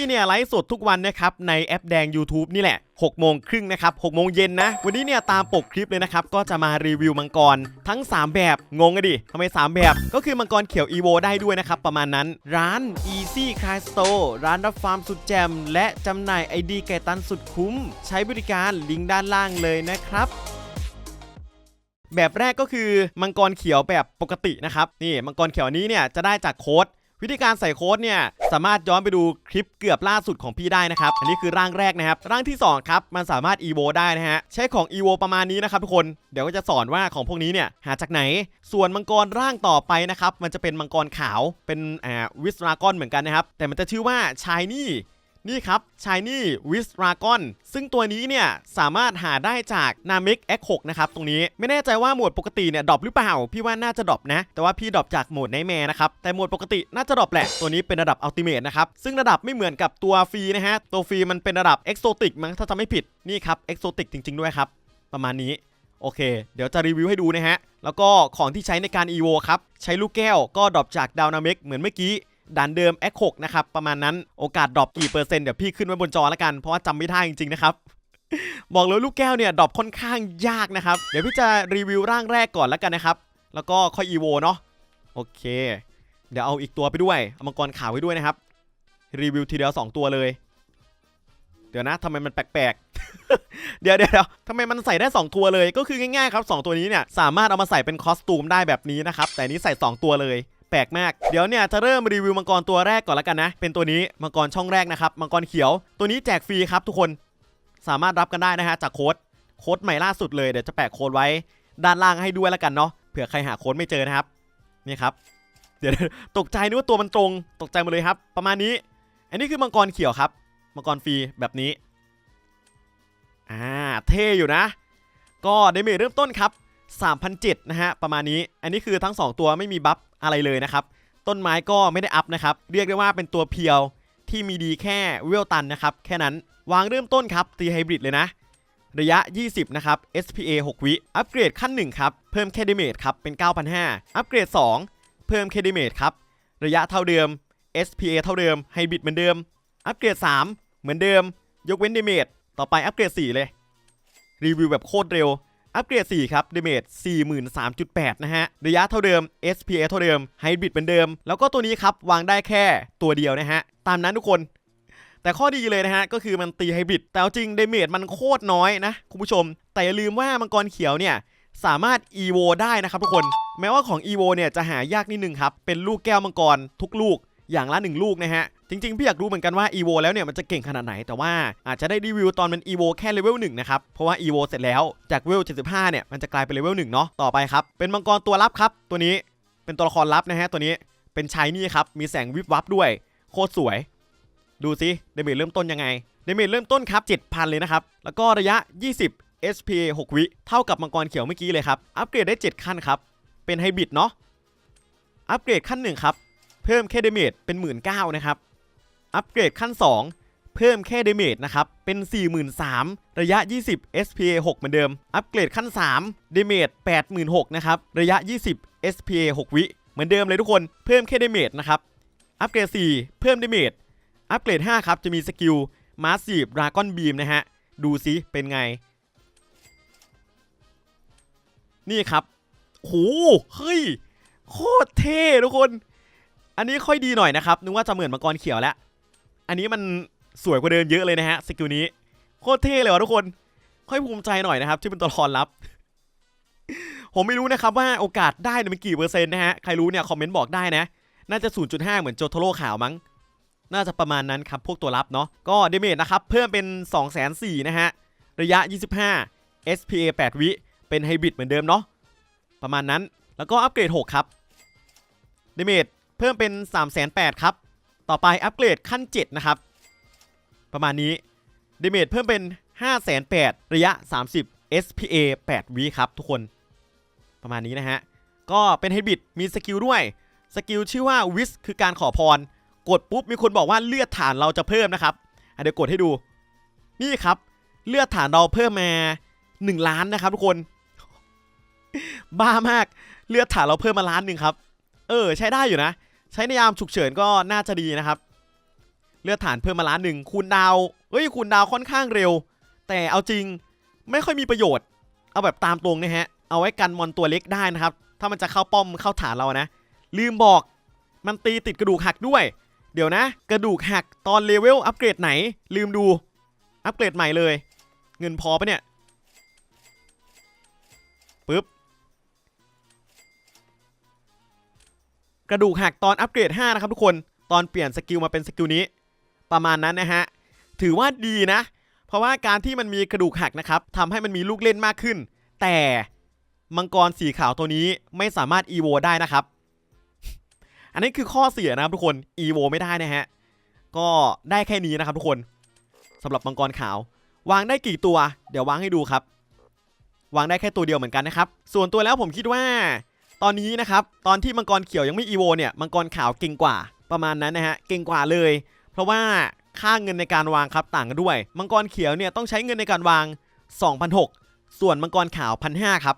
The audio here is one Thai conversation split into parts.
พี่เนี่ยไลฟ์สดทุกวันนะครับในแอปแดง YouTube นี่แหละ6โมงครึ่งนะครับ6โมงเย็นนะ วันนี้เนี่ยตามปกคลิปเลยนะครับ ก็จะมารีวิวมังกรทั้ง 3 แบบ งงอะดิทำไม 3 แบบ ก็คือมังกรเขียว EVO ได้ด้วยนะครับ ประมาณนั้น ร้าน Easy Car Store ร้านรับฟาร์มสุดแจม และจำหน่ายไอดีไก่ตันสุดคุ้ม ใช้บริการลิงก์ด้านล่างเลยนะครับแบบแรกก็คือมังกรเขียวแบบปกตินะครับนี่มังกรเขียวนี้เนี่ยจะได้จากโค้ด วิธีการใส่โค้ดเนี่ยสามารถย้อนไปดูคลิปเกือบล่าสุดของพี่ได้นะครับ อันนี้คือร่างแรกนะครับ ร่างที่2ครับมันสามารถ EVO ได้นะฮะใช้ของ EVO ประมาณนี้นะครับทุกคนเดี๋ยวก็จะสอนว่าของพวกนี้เนี่ยหาจากไหน ส่วนมังกรร่างต่อไปนะครับมันจะเป็นมังกรขาวเป็นอ่าวิสรากอนเหมือนกันนะครับแต่มันจะชื่อว่าชายนี่ นี่ครับ Shiny w i s d r a g o n ซึ่งตัวนี้เนี่ย สามารถหาได้จาก Namek X6 นะครับ ตรงนี้ไม่แน่ใจว่าโหมดปกติเนี่ยดรอปหรือเปล่า พี่ว่าน่าจะดรอปนะ แต่ว่าพี่ดรอปจากโหมดไนแมร์นะครับ แต่โหมดปกติน่าจะดรอปแหละ ตัวนี้เป็นระดับ Ultimate นะครับ ซึ่งระดับไม่เหมือนกับตัวฟรีนะฮะ ตัวฟรีมันเป็นระดับ Exotic มั้งถ้าจำไม่ผิดนี่ครับ Exotic จริง ๆด้วยครับประมาณนี้โอเค เดี๋ยวจะรีวิวให้ดูนะฮะแล้วก็ของที่ใช้ในการ EVO ครับใช้ลูกแก้วก็ดรอปจากดาวนาเมกเหมือนเมื่อกี้ ด่านเดิม X6 นะครับ ประมาณนั้นโอกาสดรอปกี่เปอร์เซ็นต์เดี๋ยวพี่ขึ้นไว้บนจอแล้วกัน เพราะว่าจำไม่ได้จริงๆนะครับ บอกเลยลูกแก้วเนี่ยดรอปค่อนข้างยากนะครับ เดี๋ยวพี่จะรีวิวร่างแรกก่อนแล้วกันนะครับ แล้วก็ค่อย EVO เนาะโอเค เดี๋ยวเอาอีกตัวไปด้วยเอามังกรขาวไว้ด้วยนะครับ รีวิวทีเดียว2ตัวเลย เดี๋ยวนะทำไมมันแปลกๆเดี๋ยวเดี๋ยวเดี๋ยวทำไมมันใส่ได้ 2 ตัวเลย ก็คือง่ายๆครับ 2 ตัวนี้เนี่ยสามารถเอามาใส่เป็นคอสตูมได้แบบนี้นะครับ แต่นี้ใส่ 2 ตัวเลย ปลกมาก เดี๋ยวเนี่ยจะเริ่มรีวิวมังกรตัวแรกก่อนแล้วกันนะ เป็นตัวนี้มังกรช่องแรกนะครับ มังกรเขียว ตัวนี้แจกฟรีครับทุกคน สามารถรับกันได้นะฮะจากโค้ด โค้ดใหม่ล่าสุดเลย เดี๋ยวจะแปะโค้ดไว้ ด้านล่างให้ด้วยแล้วกันเนาะ เผื่อใครหาโค้ดไม่เจอนะครับ นี่ครับ เดี๋ยวตกใจนึกว่าตัวมันตรง ตกใจหมาเลยครับ ประมาณนี้ อันนี้คือมังกรเขียวครับ มังกรฟรีแบบนี้ อ่า เท่อยู่นะ ก็เดเมจเริ่มต้นครับ3,007นะฮะประมาณนี้ อันนี้คือทั้ง 2 ตัวไม่มีบัฟ อะไรเลยนะครับ ต้นไม้ก็ไม่ได้อัพนะครับ เรียกได้ว่าเป็นตัวเพียวที่มีดีแค่เวลตันนะครับ แค่นั้นวางเริ่มต้นครับตีไฮบริดเลยนะ ระยะ 20 นะครับ SPA 6 วิ อัปเกรดขั้น 1 ครับ เพิ่มแคดเมจครับ เป็น 9,500 อัปเกรด 2 เพิ่มแคดเมจครับ ระยะเท่าเดิม SPA เท่าเดิมไฮบริดเหมือนเดิม อัปเกรด 3 เหมือนเดิม ยกเว้นเดเมจต่อไปอัปเกรด 4 เลย รีวิวแบบโคตรเร็ว อัปเกรด 4 ครับเดเมจ43.8 นะฮะ ระยะเท่าเดิม SPA เท่าเดิมไฮบริดเหมือนเดิม แล้วก็ตัวนี้ครับ วางได้แค่ตัวเดียวนะฮะ ตามนั้นทุกคน แต่ข้อดีเลยนะฮะ ก็คือมันตีไฮบริด แต่จริงเดเมจมันโคตรน้อยนะ คุณผู้ชม แต่อย่าลืมว่ามังกรเขียวเนี่ย สามารถ EVO ได้นะครับทุกคน แม้ว่าของ EVO เนี่ยจะหายากนิดนึงครับ เป็นลูกแก้วมังกรทุกลูกอย่างละหนึ่งลูกนะฮะ จริงๆ พี่อยากรู้เหมือนกันว่า EVO แล้วเนี่ยมันจะเก่งขนาดไหน แต่ว่าอาจจะได้รีวิวตอนมัน EVO แค่เลเวล1นะครับ เพราะว่า EVO เสร็จแล้วจากเวล 75 เนี่ยมันจะกลายเป็นเลเวล1เนาะต่อไปครับ เป็นมังกรตัวลับครับตัวนี้เป็นตัวละครลับนะฮะตัวนี้เป็นชายนี่ครับมีแสงวิบวับด้วยโคตรสวย ดูสิเดเมจเริ่มต้นยังไงเดเมจเริ่มต้นครับ7,000 เลยนะครับแล้วก็ระยะ 20 SP 6 วิเท่ากับมังกรเขียวเมื่อกี้เลยครับอัปเกรดได้ 7 ขั้นครับเป็นไฮบริดเนาะอัปเกรดขั้น1ครับเพิ่มแค่เดเมจเป็น 19,000นะครับ อัปเกรดขั้น 2 เพิ่มแค่เดเมจนะครับ เป็น 43,000ระยะ 20 SPA 6 เหมือนเดิม อัปเกรดขั้น 3 เดเมจ86,000นะครับ ระยะ 20 SPA 6 วิ เหมือนเดิมเลยทุกคน เพิ่มแค่เดเมจนะครับ อัปเกรด 4 เพิ่มเดเมจ อัปเกรด 5 ครับ จะมีสกิล Massive Dragon Beam นะฮะ ดูซิเป็นไง นี่ครับโหเฮ้ย โคตรเท่ทุกคน อันนี้ค่อยดีหน่อยนะครับ นึกว่าจะเหมือนมังกรเขียวแล้ว อันนี้มันสวยกว่าเดิมเยอะเลยนะฮะสกิลนี้โคตรเท่เลยวะทุกคน ค่อยภูมิใจหน่อยนะครับที่เป็นตัวละครลับ ผมไม่รู้นะครับว่าโอกาสได้เนี่ยมันกี่เปอร์เซ็นต์นะฮะ ใครรู้เนี่ยคอมเมนต์บอกได้นะ น่าจะ 0.5 เหมือนโจโทโร่ขาวมั้ง น่าจะประมาณนั้นครับพวกตัวลับเนาะ ก็เดเมจนะครับเพิ่มเป็น 2 4 0 0 0นะฮะ ระยะ 25 SPA 8 วิ เป็นไฮบริดเหมือนเดิมเนาะ ประมาณนั้น แล้วก็อัปเกรด 6 ครับ เดเมจเพิ่มเป็น 3 8 0 0 0ครับ ต่อไปอัปเกรดขั้น 7 นะครับ ประมาณนี้เดเมจเพิ่มเป็น 5 8 0 0 0ระยะ 30 SPA 8วิครับทุกคนประมาณนี้นะฮะ ก็เป็นไฮบิดมีสกิลด้วย สกิลชื่อว่าวิสคือการขอพร กดปุ๊บมีคนบอกว่าเลือดฐานเราจะเพิ่มนะครับเดี๋ยวกดให้ดู นี่ครับ เลือดฐานเราเพิ่มมา 1 ล้านนะครับทุกคน บ้ามาก เลือดฐานเราเพิ่มมาล้านหนึ่งครับ เออ ใช้ได้อยู่นะ ใช้ในยามฉุกเฉินก็น่าจะดีนะครับ เลือดฐานเพิ่มมาล้านหนึ่งคูณดาวเอ้ยคูณดาวค่อนข้างเร็ว แต่เอาจริงไม่ค่อยมีประโยชน์ เอาแบบตามตรงนะฮะ เอาไว้กันมอนตัวเล็กได้นะครับ ถ้ามันจะเข้าป้อมเข้าฐานเรานะ ลืมบอกมันตีติดกระดูกหักด้วย เดี๋ยวนะ กระดูกหักตอนเลเวลอัปเกรดไหน ลืมดู อัปเกรดใหม่เลย เงินพอปะเนี่ย กระดูกหักตอนอัปเกรด 5 นะครับทุกคน ตอนเปลี่ยนสกิลมาเป็นสกิลนี้ ประมาณนั้นนะฮะ ถือว่าดีนะ เพราะว่าการที่มันมีกระดูกหักนะครับทำให้มันมีลูกเล่นมากขึ้น แต่มังกรสีขาวตัวนี้ไม่สามารถ EVO ได้นะครับ อันนี้คือข้อเสียนะครับทุกคน EVO ไม่ได้นะฮะ ก็ได้แค่นี้นะครับทุกคนสำหรับมังกรขาว วางได้กี่ตัว เดี๋ยววางให้ดูครับ วางได้แค่ตัวเดียวเหมือนกันนะครับ ส่วนตัวแล้วผมคิดว่า ตอนนี้นะครับตอนที่มังกรเขียวยังไม่ EVO เนี่ยมังกรขาวเก่งกว่าประมาณนั้นนะฮะเก่งกว่าเลย เพราะว่าค่าเงินในการวางครับต่างกันด้วย มังกรเขียวเนี่ยต้องใช้เงินในการวาง2,600ส่วนมังกรขาว1,500ครับ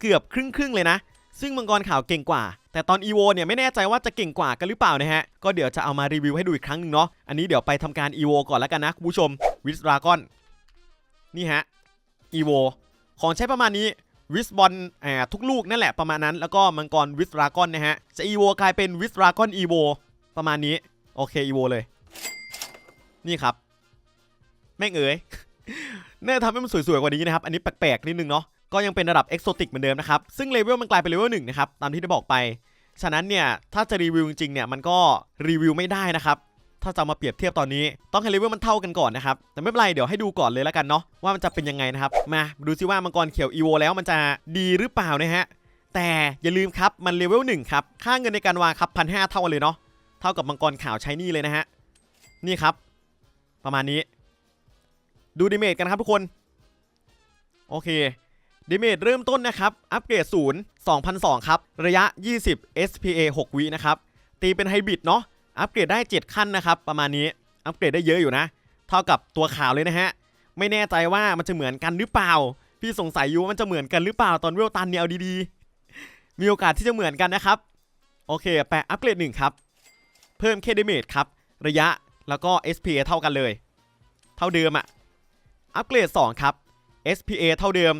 เกือบครึ่งครึ่งๆเลยนะ ซึ่งมังกรขาวเก่งกว่า แต่ตอน EVO เนี่ยไม่แน่ใจว่าจะเก่งกว่ากันหรือเปล่านะฮะก็เดี๋ยวจะเอามารีวิวให้ดูอีกครั้งหนึ่งเนาะอันนี้เดี๋ยวไปทำการ EVO ก่อนแล้วกันนะคุณผู้ชมวิสรากอนนี่ฮะ EVO ของใช้ประมาณนี้ วิสบอลอ่าทุกลูกนั่นแหละประมาณนั้น แล้วก็มังกรวิสรากอนนะฮะ จะ EVO กลายเป็นวิสรากอน EVO ประมาณนี้ โอเค EVO เลย นี่ครับ แม่งเอ๋ยน่าทำให้มันสวยๆกว่านี้นะครับ อันนี้แปลกๆนิดนึงเนาะก็ยังเป็นระดับเอกโซติกเหมือนเดิมนะครับ ซึ่งเลเวลมันกลายเป็นเลเวลหนึ่งนะครับ ตามที่ได้บอกไป ฉะนั้นเนี่ย ถ้าจะรีวิวจริงๆเนี่ย มันก็รีวิวไม่ได้นะครับ ถ้าจะมาเปรียบเทียบตอนนี้ต้องให้เลเวลมันเท่ากันก่อนนะครับ แต่ไม่เป็นไรเดี๋ยวให้ดูก่อนเลยแล้วกันเนาะว่ามันจะเป็นยังไงนะครับ มาดูซิว่ามังกรเขียวอีโวแล้วมันจะดีหรือเปล่านะฮะแต่อย่าลืมครับมันเลเวลหนึ่งครับค่าเงินในการวางครับพันห้าเท่ากันเลยเนาะเท่ากับมังกรขาวใช้นี่เลยนะฮะนี่ครับ ประมาณนี้ ดูดิเมจกันครับทุกคน โอเคดิเมจเริ่มต้นนะครับ อัปเกรด0 2002ครับ ระยะ 20 SPA 6 วินะครับ ตีเป็นไฮบริดเนาะ อัปเกรดได้ 7 ขั้นนะครับ ประมาณนี้อัปเกรดได้เยอะอยู่นะ เท่ากับตัวขาวเลยนะฮะ ไม่แน่ใจว่ามันจะเหมือนกันหรือเปล่า พี่สงสัยอยู่ว่ามันจะเหมือนกันหรือเปล่าตอนเวลตันเนี่ยเอาดีๆ มีโอกาสที่จะเหมือนกันนะครับ โอเคแปะอัปเกรด1ครับ เพิ่มเคดเมจครับ ระยะแล้วก็ SPA เท่ากันเลย เท่าเดิมอะอัปเกรด2ครับ SPA เท่าเดิม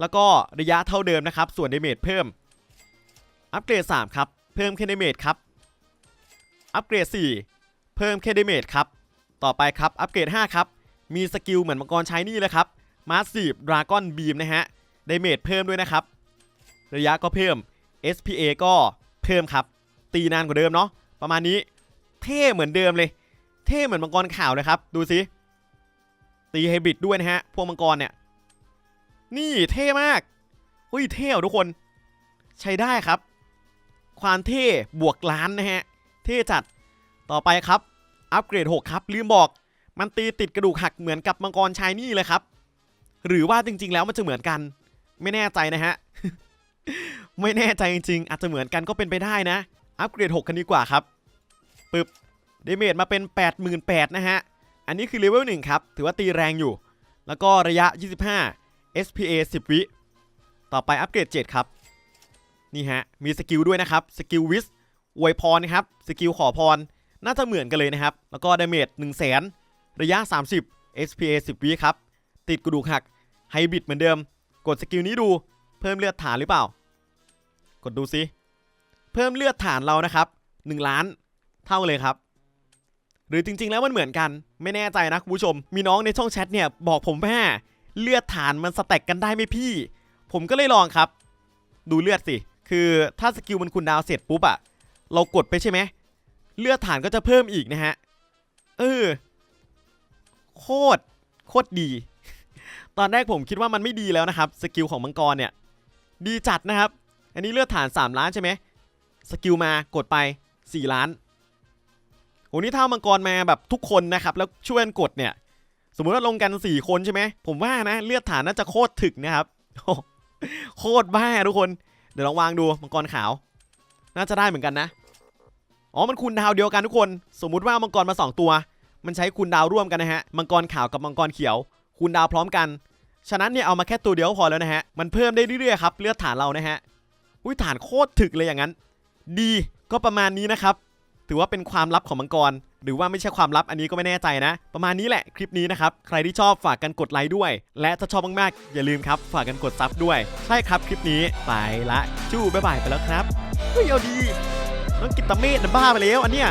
แล้วก็ระยะเท่าเดิมนะครับ ส่วนเดเมจเพิ่ม อัปเกรด3ครับ เพิ่มเคดเมจครับ อัปเกรด 4 เพิ่มเคดเมจครับ ต่อไปครับอัปเกรด 5 ครับ มีสกิลเหมือนมังกรใช้นี่เลยครับมาสซีฟดราก้อนบีมนะฮะเดเมจเพิ่มด้วยนะครับ ระยะก็เพิ่ม SPA ก็เพิ่มครับ ตีนานกว่าเดิมเนาะประมาณนี้ เท่เหมือนเดิมเลย เท่เหมือนมังกรขาวเลยครับ ดูสิตีไฮบริดด้วยนะฮะพวกมังกรเนี่ยนี่เท่มากเฮ้ยเท่ทุกคน ใช้ได้ครับ ความเท่บวกล้านนะฮะ ที่จัดต่อไปครับ อัปเกรด 6 ครับ ลืมบอก มันตีติดกระดูกหักเหมือนกับมังกรชายนี่เลยครับ หรือว่าจริง ๆ แล้วมันจะเหมือนกัน ไม่แน่ใจนะฮะ ไม่แน่ใจจริง ๆ อาจจะเหมือนกันก็เป็นไปได้นะ อัปเกรด 6 กันดีกว่าครับปึ๊บเดเมจมาเป็น 88,000นะฮะ อันนี้คือเลเวล1ครับ ถือว่าตีแรงอยู่ แล้วก็ระยะ 25 SPA 10 วิ ต่อไปอัปเกรด 7 ครับ นี่ฮะ มีสกิลด้วยนะครับ สกิลวิส อวยพรนะครับสกิลขอพรน่าจะเหมือนกันเลยนะครับ แล้วก็ดาเมจ1 0 0 0 0แสนระยะ 30 SPA 10 วิครับ ติดกระดูกหักไฮบริดเหมือนเดิม กดสกิลนี้ดูเพิ่มเลือดฐานหรือเปล่า กดดูซิ เพิ่มเลือดฐานเรานะครับ 1 ล้านเท่าเลยครับ หรือจริงๆแล้วมันเหมือนกัน ไม่แน่ใจนะคุณผู้ชม มีน้องในช่องแชทเนี่ยบอกผมว่าเลือดฐานมันสแต็กกันได้ไหมพี่ ผมก็เลยลองครับ ดูเลือดสิ คือถ้าสกิลมันคุณดาวเสร็จปุ๊บอะ เรากดไปใช่ไหมเลือดฐานก็จะเพิ่มอีกนะฮะ เออ โคตร โคตรดี ตอนแรกผมคิดว่ามันไม่ดีแล้วนะครับ สกิลของมังกรเนี่ย ดีจัดนะครับ อันนี้เลือดฐาน 3 ล้านใช่ไหมสกิลมากดไป 4 ล้านโหนี่ถ้ามังกรมาแบบทุกคนนะครับ แล้วช่วยกันกดเนี่ย สมมุติว่าลงกัน 4 คนใช่ไหม ผมว่านะ เลือดฐานน่าจะโคตรถึกนะครับโอ้โคตรบ้าทุกคน เดี๋ยวลองวางดูมังกรขาว น่าจะได้เหมือนกันนะ อ๋อมันคูณดาวเดียวกันทุกคน สมมุติว่ามังกรมา 2 ตัว มันใช้คูณดาวร่วมกันนะฮะมังกรขาวกับมังกรเขียว คูณดาวพร้อมกัน ฉะนั้นเนี่ยเอามาแค่ตัวเดียวพอแล้วนะฮะมันเพิ่มได้เรื่อยๆครับเลือดฐานเรานะฮะอุ้ยฐานโคตรถึกเลยอย่างนั้น ดีก็ประมาณนี้นะครับถือว่าเป็นความลับของมังกร หรือว่าไม่ใช่ความลับอันนี้ก็ไม่แน่ใจนะ ประมาณนี้แหละคลิปนี้นะครับใครที่ชอบฝากกันกดไลค์ด้วย และถ้าชอบมากๆอย่าลืมครับฝากกันกดซับด้วย ใช่ครับคลิปนี้ไปละจู้บ๊ายบายไปแล้วครับเฮ้ยเอาดี ต้องกินตามีดบ้าไปแล้วอันเนี้ย